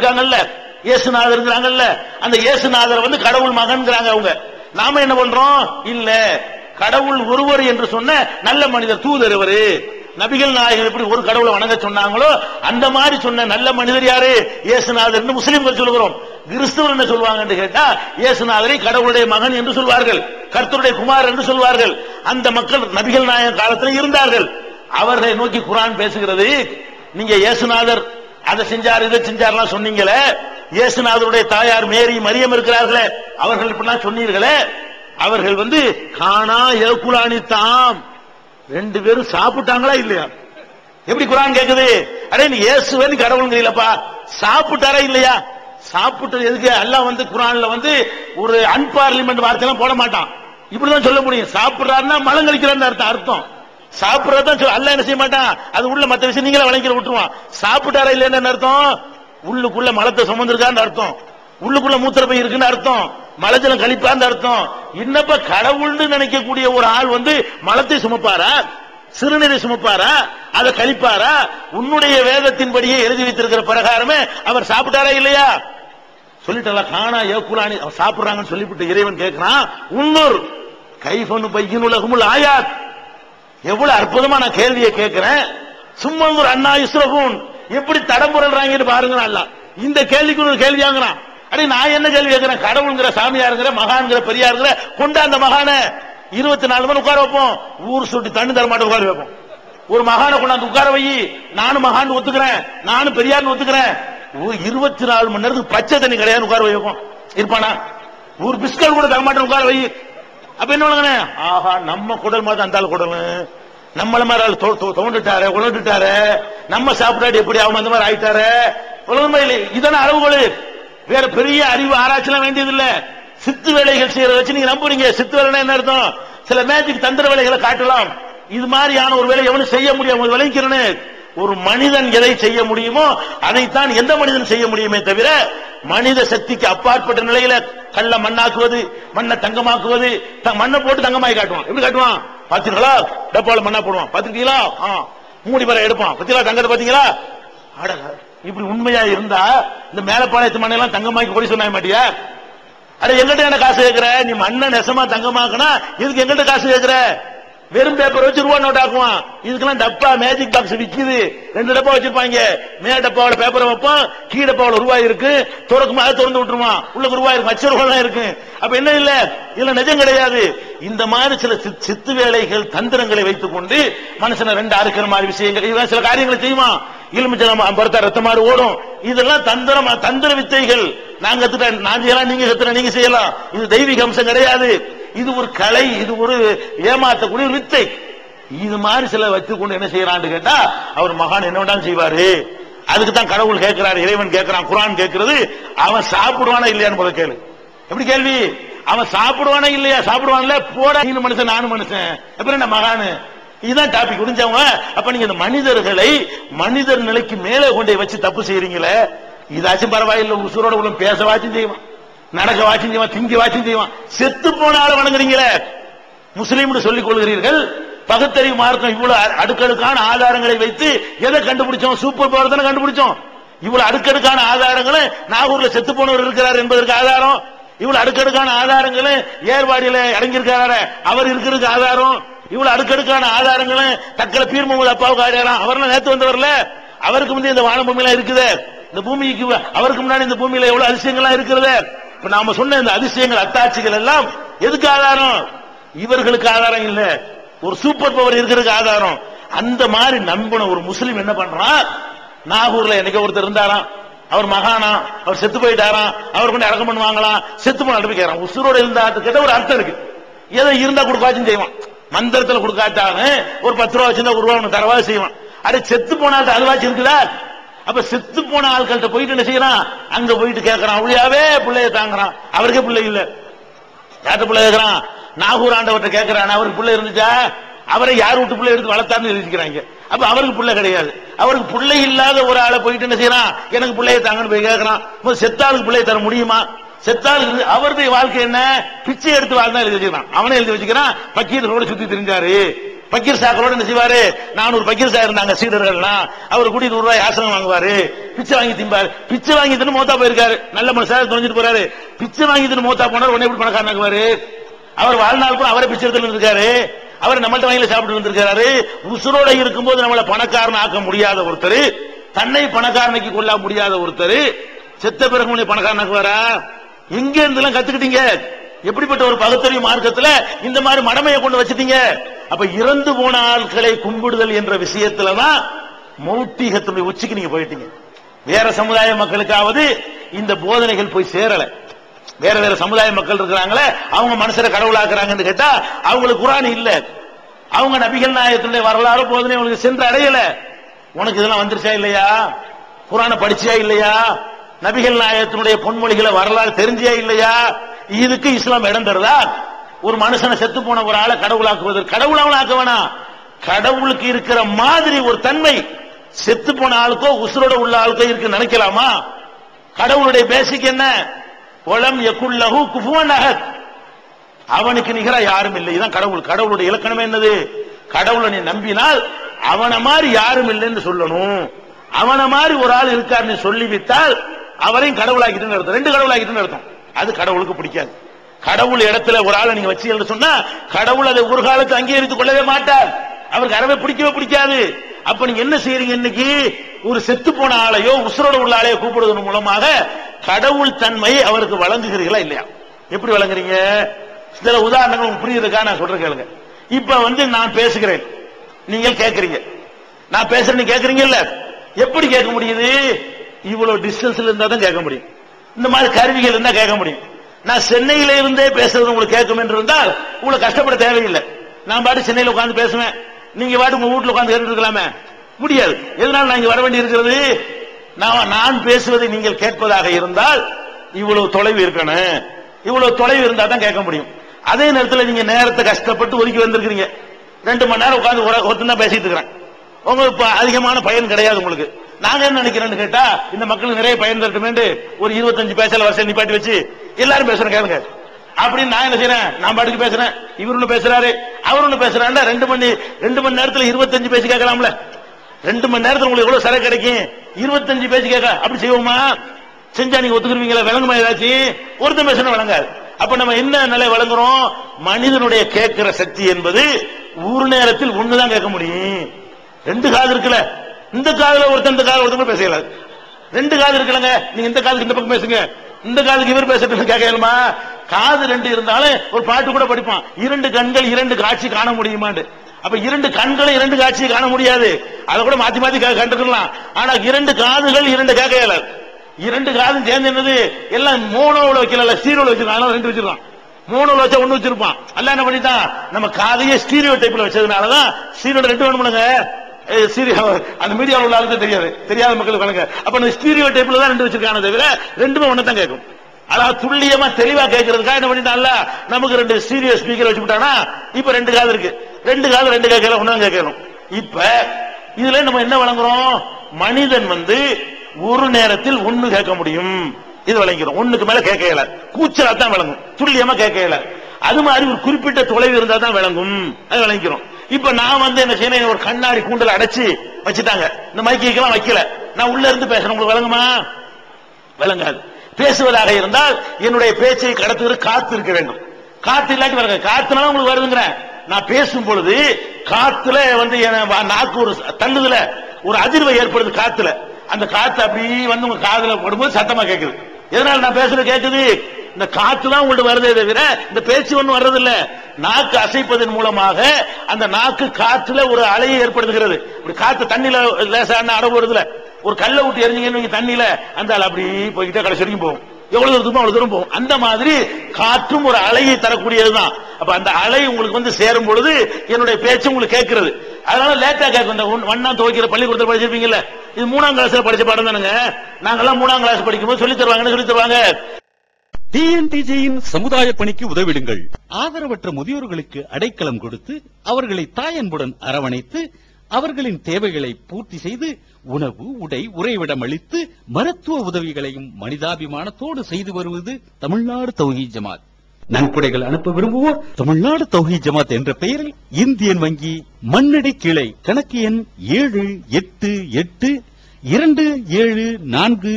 இருக்காங்கல்ல இயேசுநாதர் இருக்கிறாங்கல்ல அந்த இயேசுநாதர் வந்து கடவுள் மகன்கிறாங்க அவங்க. நாம என்ன பண்றோம்? இல்ல கடவுள் ஒருவர் என்று சொன்ன நல்ல மனிதர் தூதர் இவரு. நபிகள் நாயகர் எப்படி ஒரு கடவுளை வணங்க சொன்னாங்களோ அந்த மாதிரி சொன்ன நல்ல மனிதர் யாரு? இயேசுநாதர் முஸ்லிம்கள் சொல்லுகிறோம். கிறிஸ்துவர் என்ன சொல்லுவாங்க கேட்டா இயேசுநாதரை கடவுளுடைய மகன் என்று சொல்வார்கள். கர்த்தருடைய குமார் என்று சொல்வார்கள். அந்த மக்கள் நபிகள் நாயகர் காலத்தில் இருந்தார்கள். அவர்களை நோக்கி குரான் பேசுகிறது. நீங்க இயேசுநாதர் அதை செஞ்சார் இதை செஞ்சார்லாம் சொன்னீங்களே? இயேசுநாதருடைய தாயார் மேரி மரியம் இருக்கிறார்களே. அவர்கள் இப்படிலாம் சொன்னீர்களே? அவர்கள் வந்து காணா ஏகுலானி தாம் ரெண்டு பேரும் சாப்பிட்டாங்களா இல்லையா? எப்படி குரான் கேக்குது? அடே நீ இயேசுவன் கடவுளுங்கிறீங்களப்பா சாப்பிட்டாரா இல்லையா? சாப்பிட்டது எதுக்கு? எல்லாம் வந்து குரான்ல வந்து ஒரு அன்பார்லிமெண்ட் வார்த்தையெல்லாம் போட மாட்டான். இப்படிதான் சொல்ல முடியும். சாப்பிடுறாருன்னா மலம் கழிக்கிறான்னு அர்த்தம் அர்த்தம். சாப்பிடுறதான் சொல்ல அல்லாஹ் என்ன செய்ய மாட்டான்? அது உள்ள மத்த விஷயம் நீங்களே வழங்கிற விட்டுருவான். சாப்பிட்டாரா இல்லைன்னு அர்த்தம்? உள்ளுக்குள்ள மலத்தை சுமந்திருக்கான்னு அர்த்தம். உள்ளுக்குள்ள மூத்திர பை இருக்குன்னு அர்த்தம். மலஜலம் கழிப்பான்னு அர்த்தம். இன்னப்ப கடவுள்னு நினைக்கக்கூடிய ஒரு ஆள் வந்து மலத்தை சுமப்பாரா? சிறுநீரை சுமப்பாரா? அதை கழிப்பாரா? உன்னுடைய வேதத்தின்படியே எழுதி வைத்திருக்கிற பிரகாரமே அவர் சாப்பிட்டாரா இல்லையா? சொல்லிட்டல காணா ஏக்குலானி அவர் சாப்பிடுறாங்கன்னு சொல்லிவிட்டு இறைவன் கேட்கிறான் உன்னூர் கைஃபனு பையின் உலகமுள் ஆயாத். எவ்வளவு அற்புதமா நான் கேள்வியை கேட்கிறேன். சும்மா ஒரு அண்ணா இஸ்ரகூன் எப்படி தடம்புறல்றாங்கன்னு பாருங்க அல்ல இந்த கேள்விக்கு ஒரு கேள்வியாங்கிறான் அடி நான் என்ன கேள்வி கேட்கிறேன்? கடவுளுங்கிற சாமியாருங்கிற மகான்கிற பெரியாருங்கிற கொண்டா அந்த மகான இருபத்தி நாலு மணி உட்கார வைப்போம். ஊர் சுட்டி தண்ணி தர மாட்டோம் உட்கார வைப்போம். ஒரு மகானை கொண்டாந்து உட்கார வை. நானும் மகான் ஒத்துக்கிறேன். நானும் பெரியார்னு ஒத்துக்கிறேன். ஒரு இருபத்தி நாலு மணி நேரத்துக்கு பச்சை தண்ணி கிடையாது உட்கார வைப்போம். இருப்பானா? ஒரு பிஸ்கட் கூட தர மாட்டேன் உட்கார வை. அப்ப என்ன ஆஹா நம்ம குடல் மாதிரி அந்த குடல். நம்மள மாதிரி ஆள் தோ- தோண்டுட்டாரு உணர்ந்துட்டாரு நம்ம சாப்பிட்டாடி எப்படி அவங்க அந்த மாதிரி ஆயிட்டாரு? உலகமே இல்லை. இதான அளவுகோல் வேற பெரிய அறிவு ஆராய்ச்சிலாம் வேண்டியது இல்ல சித்து வேலைகள் செய்யறத வச்சு நீங்க நம்புறீங்க. சித்து வேலைன்னா என்ன அர்த்தம்? சில மேஜிக் தந்திர வேலைகளை காட்டலாம். இது மாதிரியான ஒரு வேலை எவனும் செய்ய முடியும். விளைக்கிறேன்னு ஒரு மனிதன் எதை செய்ய முடியுமோ அதைத்தான் எந்த மனிதன் செய்ய முடியுமே தவிர மனித சக்திக்கு அப்பாற்பட்ட நிலையில கல்ல மண்ணாக்குவது மண்ணை தங்கமாக்குவது மண்ணை போட்டு தங்கமாய் காட்டுவான். எப்படி காட்டுவான்? பாத்தீங்களா டப்பால மண்ணா போடுவான். பாத்துக்கிட்டீங்களா ஆ. மூடி வர எடுப்பான். பாத்தீங்களா தங்கத்தை பாத்தீங்களா அட இப்படி உண்மையா இருந்தா இந்த மேலப்பாளையத்து மண்ணெல்லாம் தங்கமாக்கி கொடி சொன்னாங்க மாட்டியா? அட எங்கிட்ட என்ன காசு கேட்கிற நீ மண்ணை நெசமா தங்கமாக்குனா இதுக்கு எங்கிட்ட காசு கேட்கிற வெறும் பேப்பர் வச்சு ரூபா நோட் ஆக்குவான். இதுக்கெல்லாம் டப்பா மேஜிக் பாக்ஸ் விக்குது. ரெண்டு டப்பா வச்சிருப்பாங்க. மே டப்பாவோட பேப்பரை வைப்பான். கீழ டப்பாவோட ரூபாய் இருக்கு. திறக்கும் அதை திறந்து விட்டுருவான். உள்ள ரூபாய் இருக்கும் மச்ச ரூபாய் இருக்கு. அப்ப என்ன இல்ல? இல்ல நிஜம் கிடையாது. இந்த மாதிரி சில சித்து வேலைகள் தந்திரங்களை வைத்துக் கொண்டு மனுஷனை ரெண்டு அறுக்கிற மாதிரி விஷயங்கள். இதெல்லாம் சில காரியங்களை செய்வான். எலுமிச்சம் பருத்தா ரத்தமாறு ஓடும். இதெல்லாம் தந்திரம் தந்திர வித்தைகள். நாங்க கத்துட்டேன். நான் செய்யலாம் நீங்க கத்துறேன் நீங்க செய்யலாம். இது தெய்வீக அம்சம் கிடையாது. இது ஒரு கலை இது ஒரு ஏமாத்தக்கூடிய ஒரு வித்தை. இது மாதிரி சில வச்சுக்கொண்டு என்ன செய்யறான்னு கேட்டா அவர் மகான் என்ன வேண்டாம் செய்வாரு. அதுக்கு தான் கடவுள் கேட்கிறாரு இறைவன் கேட்கிறான் குரான் கேட்கிறது. அவன் சாப்பிடுவானா இல்லையான்னு போல கேளு. எப்படி கேள்வி? அவன் சாப்பிடுவானா இல்லையா? சாப்பிடுவான்ல போட. நீ மனுஷன் நானும் மனுஷன். அப்புறம் என்ன மகானு? இதுதான் டாபிக் முடிஞ்சவங்க அப்ப நீங்க இந்த மனிதர்களை மனிதர் நிலைக்கு மேலே கொண்டே வச்சு தப்பு செய்யறீங்களே? இதாச்சும் பரவாயில்லை உசுரோட உள்ள பேசவாச்சும் செய்வான். நடக்க வாட்சியம் செய்வான் திங்க வாட்சியம் செய்வான். செத்து போன ஆளை வணங்குறீங்களே? முஸ்லீம்னு சொல்லிக் கொள்கிறீர்கள். பகுத்தறிவு மார்க்கம் இவ்வளவு அ- அடுக்கடுக்கான ஆதாரங்களை வைத்து எதை கண்டுபிடிச்சோம்? சூப்பர் பவர் தானே கண்டுபிடிச்சோம். இவ்வளவு அடுக்கடுக்கான ஆதாரங்களும் நாகூர்ல செத்து போனவர் இருக்கிறார் என்பதற்கு ஆதாரம். இவ்வளவு அடுக்கடுக்கான ஆதாரங்களும் ஏர்வாடியில இறங்கியிருக்கிறாரு அவர் இருக்கிறதுக்கு ஆதாரம். இவ்வளவு அடுக்கடுக்கான ஆதாரங்களும் தக்கல பீர் முகமது அப்பாவுக்கு ஆதாரம் அவர்லாம் நேத்து வந்தவர்ல. அவருக்கு முந்தைய இந்த வான பூமியெல்லாம் இருக்குது. இந்த பூமிக்கு அவருக்கு முன்னாடி இந்த பூமியில எவ்வளவு அதிசயங்கள்லாம் இருக்கிறது. இப்ப நாம சொன்ன இந்த அதிசயங்கள் அத்தாட்சிகள் எல்லாம் எதுக்கு ஆதாரம்? இவர்களுக்கு ஆதாரம் இல்ல. ஒரு சூப்பர் பவர் இருக்கிறதுக்கு ஆதாரம். அந்த மாதிரி நம்பின ஒரு முஸ்லீம் என்ன பண்றான்? நாகூர்ல என்னைக்கு ஒருத்தர் இருந்தாராம். அவர் மகானா அவர் செத்து போயிட்டாராம். அவர் கொண்டு அடக்கம் பண்ணுவாங்களாம் செத்து போன அனுப்பிக்கிறான் உசுரோட இருந்தா கிட்ட ஒரு அர்த்தம் இருக்கு. ஏதோ இருந்தா கொடுக்காச்சும் செய்வான். மந்திரத்துல கொடுக்காச்சாலும் ஒரு பத்து ரூபா வச்சிருந்தா ஒரு ரூபா தரவா செய்வான். அட செத்து போனால்ட்ட அதுவாச்சு இருக்குதா அப்ப செத்து போன ஆட்கள்கிட்ட போயிட்டு என்ன செய்யறான்? அங்க போயிட்டு கேட்கறான் அவளியாவே பிள்ளைய தாங்குறான். அவருக்கே பிள்ளை இல்ல. யார்கிட்ட பிள்ளை கேட்கறான் நாகூர் ஆண்டவர்கிட்ட கேட்கறான் அவருக்கு பிள்ளை இருந்துச்சா? அவரை யார் வீட்டு பிள்ளை எடுத்து வளர்த்தாருன்னு எழுதிக்கிறாங்க அப்ப அவருக்கு பிள்ளை கிடையாது. அவருக்கு பிள்ளை இல்லாத ஒரு ஆளை போயிட்டு என்ன செய்யறான்? எனக்கு பிள்ளைய தாங்கன்னு போய் கேட்கறான் செத்தாளுக்கு பிள்ளைய தர முடியுமா? செத்தாளுக்கு அவருடைய வாழ்க்கை என்ன? பிச்சை எடுத்து வாழ்ந்தா எழுதி வச்சுக்கிறான். அவனே எழுதி வச்சுக்கிறான். பக்கீர் ரோட சுத்தி தெரிஞ்சாரு. பக்கீர் சாக்களோட என்ன செய்வாரு? நானூறு பக்கீர் சாக இருந்தாங்க சீடர்கள்லாம். அவர் கூட்டி நூறு ரூபாய் ஆசனம் வாங்குவாரு. பிச்சை வாங்கி திம்பாரு. பிச்சை வாங்கி தின்னு மோத்தா போயிருக்காரு. நல்ல மனுஷன் தொலைஞ்சிட்டு போறாரு. பிச்சை வாங்கி தின்னு மோத்தா போனார் உடனே எப்படி பணக்காரனாக்குவாரு? அவர் வாழ்நாள் கூட அவரை பிச்சை எடுத்துட்டு இருக்காரு அவர் நம்மள்ட்ட வாங்கில சாப்பிட்டு இருந்திருக்காரு உசுரோட இருக்கும்போது நம்மளை பணக்காரன் ஆக்க முடியாத ஒருத்தர். தன்னை பணக்காரனுக்கு கொள்ள முடியாத ஒருத்தர். செத்த பிறகு பணக்காரனாக்குவாரா? எங்க இருந்தெல்லாம் கத்துக்கிட்டீங்க? எப்படிப்பட்ட ஒரு பகுத்தறிவு மார்க்கத்துல இந்த மாதிரி மடமையை கொண்டு வச்சிட்டீங்க? அப்ப இறந்து போன ஆட்களை கும்பிடுதல் என்ற விஷயத்துலதான் மௌட்டிகத்தினுடைய உச்சிக்கு நீங்க போயிட்டீங்க. வேற சமுதாய மக்களுக்காவது இந்த போதனைகள் போய் சேரல. வேற வேற சமுதாய மக்கள் இருக்கிறாங்களே அவங்க மனுஷரை கடவுளாக்குறாங்கன்னு கேட்டா அவங்களுக்கு குரான் இல்ல. அவங்க நபிகள் நாயகத்தினுடைய வரலாறு போதனை அவங்களுக்கு சென்று அடையல. உனக்கு இதெல்லாம் வந்துருச்சா இல்லையா? குரானை படிச்சியா இல்லையா? நபிகள் நாயகத்தினுடைய பொன்மொழிகளை வரலாறு தெரிஞ்சியா இல்லையா? இதுக்கு இஸ்லாம் இடம் தருதா ஒரு மனுஷனை செத்து போன ஒரு ஆளை கடவுளாக்குவது கடவுளாவும் ஆக்க வேணாம் கடவுளுக்கு இருக்கிற மாதிரி ஒரு தன்மை. செத்து போன ஆளுக்கோ உசுரோட உள்ள ஆளுக்கோ இருக்கு நினைக்கலாமா? கடவுளுடைய பேசிக் என்ன? புலம் எக்குள்ளகு குஃபுவன் அஹத். அவனுக்கு நிகரா யாரும் இல்லை. இதான் கடவுள். கடவுளுடைய இலக்கணம் என்னது? கடவுளை நீ நம்பினால் அவனை மாதிரி யாரும் இல்லைன்னு சொல்லணும். அவனை மாதிரி ஒரு ஆள் இருக்காருன்னு சொல்லிவிட்டால் அவரையும் கடவுளாக்கிட்டு நடத்தும் ரெண்டு கடவுளாக்கிட்டு நடத்தும் அது கடவுளுக்கு பிடிக்காது. கடவுள் இடத்துல ஒரு ஆளை நீங்க வச்சு சொன்னா கடவுள் அதை ஒரு காலத்து அங்கீகரித்துக் கொள்ளவே மாட்டார். அவருக்கு அறவே பிடிக்கவே பிடிக்காது. அப்ப நீங்க என்ன செய்யறீங்க இன்னைக்கு? ஒரு செத்து போன ஆளையோ உசுரோட உள்ள ஆளையோ கூப்பிடுவதன் மூலமாக கடவுள் தன்மையை அவருக்கு வழங்குகிறீர்களா இல்லையா? எப்படி வழங்குறீங்க? சில உதாரணங்கள் உங்களுக்கு புரியுதுக்கா நான் சொல்றேன் கேளுங்க. இப்ப வந்து நான் பேசுகிறேன். நீங்கள் கேட்கறீங்க நான் பேசுறேன்னு நீங்க கேட்கறீங்கல்ல எப்படி கேட்க முடியுது? இவ்வளவு டிஸ்டன்ஸ்ல இருந்தா தான் கேட்க முடியும். இந்த மாதிரி கருவிகள் இருந்தா கேட்க முடியும். நான் சென்னையில இருந்தே பேசுறது உங்களுக்கு கேட்கும் என்று இருந்தால் உங்களுக்கு கஷ்டப்பட தேவையில்லை. நான் பாட்டு சென்னையில் உட்காந்து பேசுவேன். நீங்க பாட்டு உங்க வீட்டுல உட்காந்து கேட்டு இருக்கலாமே. முடியாது. எதனால நான் இங்க வர வேண்டி இருக்கிறது? நான் நான் பேசுவதை நீங்கள் கேட்பதாக இருந்தால் இவ்வளவு தொலைவு இருக்கணும் இவ்வளவு தொலைவு இருந்தா தான் கேட்க முடியும். அதே நேரத்தில் நீங்க நேரத்தை கஷ்டப்பட்டு ஒதுக்கி வந்திருக்கிறீங்க. ரெண்டு மணி நேரம் உட்காந்து ஒருத்தன் தான் பேசிட்டு இருக்கிறேன். உங்களுக்கு அதிகமான பயன் கிடையாது உங்களுக்கு. நாங்க என்ன நினைக்கிறேன்னு கேட்டா இந்த மக்களுக்கு நிறைய பயன் தரட்டுமேண்டு ஒரு இருபத்தஞ்சு பேசல வருஷம் நிப்பாட்டி வச்சு எல்லாரும் பேசுறோம் கேளுங்க. அப்படின்னு நான் என்ன செய்யறேன் நான் பாட்டுக்கு பேசுறேன். இவர் ஒண்ணு பேசுறாரு அவர் ஒண்ணு பேசுறாண்டா ரெண்டு மணி ரெண்டு மணி நேரத்துல இருபத்தஞ்சு பேசி கேட்கலாம்ல. ரெண்டு மணி நேரத்துல உங்களுக்கு எவ்வளவு சரக்கு கிடைக்கும்? இருபத்தஞ்சு பேசி கேட்க அப்படி செய்வோமா? செஞ்சா நீங்க ஒத்துக்குருவீங்களா? விளங்குமா ஏதாச்சும்? ஒருத்தன் பேசுனா விளங்காது. அப்ப நம்ம என்ன நிலை வழங்குறோம் மனிதனுடைய கேட்கிற சக்தி என்பது ஒரு நேரத்தில் ஒண்ணுதான் கேட்க முடியும். ரெண்டு காது இருக்குல்ல? இந்த காதுல ஒருத்தன் இந்த காதல ஒருத்தன் பேசலாது ரெண்டு காது இருக்கலங்க நீங்க இந்த காதுக்கு இந்த பக்கம் பேசுங்க. இந்த காதுக்கு இவர் பேசுறது கேட்கலுமா காது ரெண்டு இருந்தாலும் ஒரு பாட்டு கூட படிப்பான். இரண்டு கண்கள் இரண்டு காட்சி காண முடியுமாண்டு. அப்ப இரண்டு கண்களை இரண்டு காட்சியை காண முடியாது. அதை கூட மாத்தி மாத்தி கே- கண்டுக்கலாம் ஆனா இரண்டு காதுகள் இரண்டு கேட்க இரண்டு காதும் சேர்ந்து என்னது? எல்லாம் மோனோவில் வைக்கல ஸ்டீரோல வச்சிருக்கான். ரெண்டு வச்சிருக்கான். மோனோவில் வச்சா ஒண்ணு வச்சிருப்பான். அல்ல என்ன பண்ணிட்டான்? நம்ம காதையே ஸ்டீரியோ டைப்ல வச்சதுனாலதான் ஸ்டீரியோ ரெண்டு வேணுமுனுங்க சீரியோ அந்த மீடியாவில் உள்ள ஆளுக்கு தெரியாது. தெரியாத மக்களுக்கு வழங்க அப்ப அந்த ஸ்டீரியோ டைப்ல தான் ரெண்டு வச்சிருக்கான தவிர ரெண்டுமே ஒண்ணு தான் கேட்கும். அதாவது துல்லியமா தெளிவா கேட்கறதுக்காக என்ன பண்ணிட்டான்ல நமக்கு ரெண்டு ஸ்டீரியோ ஸ்பீக்கர் வச்சு விட்டானா இப்ப ரெண்டு காது இருக்கு. ரெண்டு காது ரெண்டு கேட்கல ஒண்ணு கேட்கணும். இப்ப இதுல நம்ம என்ன வழங்குறோம்? மனிதன் வந்து ஒரு நேரத்தில் ஒண்ணு கேட்க முடியும். இது வழங்கிறோம் ஒண்ணுக்கு மேல கேட்க இயல. கூச்சலா தான் விளங்கும் துல்லியமா கேட்க இயல. அது மாதிரி ஒரு குறிப்பிட்ட தொலைவு இருந்தா தான் விளங்கும் அது விளங்கிறோம் இப்ப நான் வந்து என்ன செய்யணும் ஒரு கண்ணாடி கூண்டல அடைச்சு வச்சுட்டாங்க. இந்த மைக்கெல்லாம் வைக்கல. நான் உள்ள இருந்து பேசுறேன். உங்களுக்கு விளங்குமா? விளங்காது. பேசுவதாக இருந்தால் என்னுடைய பேச்சை கடத்துவது காத்து இருக்க வேண்டும். காத்து இல்லாட்டி வருங்க காத்துனால உங்களுக்கு வருதுங்கிறேன் நான் பேசும் பொழுது காத்துல வந்து வா- நாக்கு ஒரு தள்ளுதுல. ஒரு அதிர்வை ஏற்படுது காத்துல. அந்த காத்து அப்படி வந்து உங்க காதுல போடும்போது சத்தமா கேட்குது எதனால நான் பேசுறது கேட்குது இந்த காத்து தான் உங்கள்ட்ட வருதே தவிர இந்த பேச்சு ஒன்றும் வர்றதில்ல. நாக்கு அசைப்பதன் மூலமாக அந்த நாக்கு காற்றுல ஒரு அலையை ஏற்படுத்துகிறது. இப்படி காத்து தண்ணியில லேசான அடவு வருதுல. ஒரு கல்லை விட்டு எரிஞ்சீங்கன்னு தண்ணியில. அந்த ஆள் அப்படி போய்கிட்டே கடைசி வரைக்கும் போகும். எவ்வளவு தூரமோ அவ்வளவு தூரம் போகும். அந்த மாதிரி காற்றும் ஒரு அலையை தரக்கூடியதுதான். அப்ப அந்த அலை உங்களுக்கு வந்து சேரும் பொழுது என்னுடைய பேச்சு உங்களுக்கு கேட்கிறது. அதனால லேட்டா கேட்கும். இந்த ஒன்- ஒண்ணாம் துவைக்கிற பள்ளிக்கூடத்தில் படிச்சிருப்பீங்கல்ல. இது மூணாம் கிளாஸ்ல படிச்ச பாடம் தானுங்க. நாங்கெல்லாம் மூணாம் கிளாஸ் படிக்கும்போது சொல்லி தருவாங்கன்னு சொல்லி தருவாங்க. டிஎன்டிஜியின் சமுதாய பணிக்கு உதவிடுங்கள். ஆதரவற்ற முதியோர்களுக்கு அடைக்கலம் கொடுத்து அவர்களை தாயன்புடன் அரவணைத்து அவர்களின் தேவைகளை பூர்த்தி செய்து உணவு உடை உறைவிடம் அளித்து மருத்துவ உதவிகளையும் மனிதாபிமானத்தோடு செய்து வருவது தமிழ்நாடு தௌஹீத் ஜமாத். நன்கொடைகள் அனுப்ப விரும்புவோர் தமிழ்நாடு தௌஹி ஜமாத் என்ற பெயரில் இந்தியன் வங்கி மண்ணடி கிளை கணக்கு எண் ஏழு எட்டு எட்டு இரண்டு ஏழு நான்கு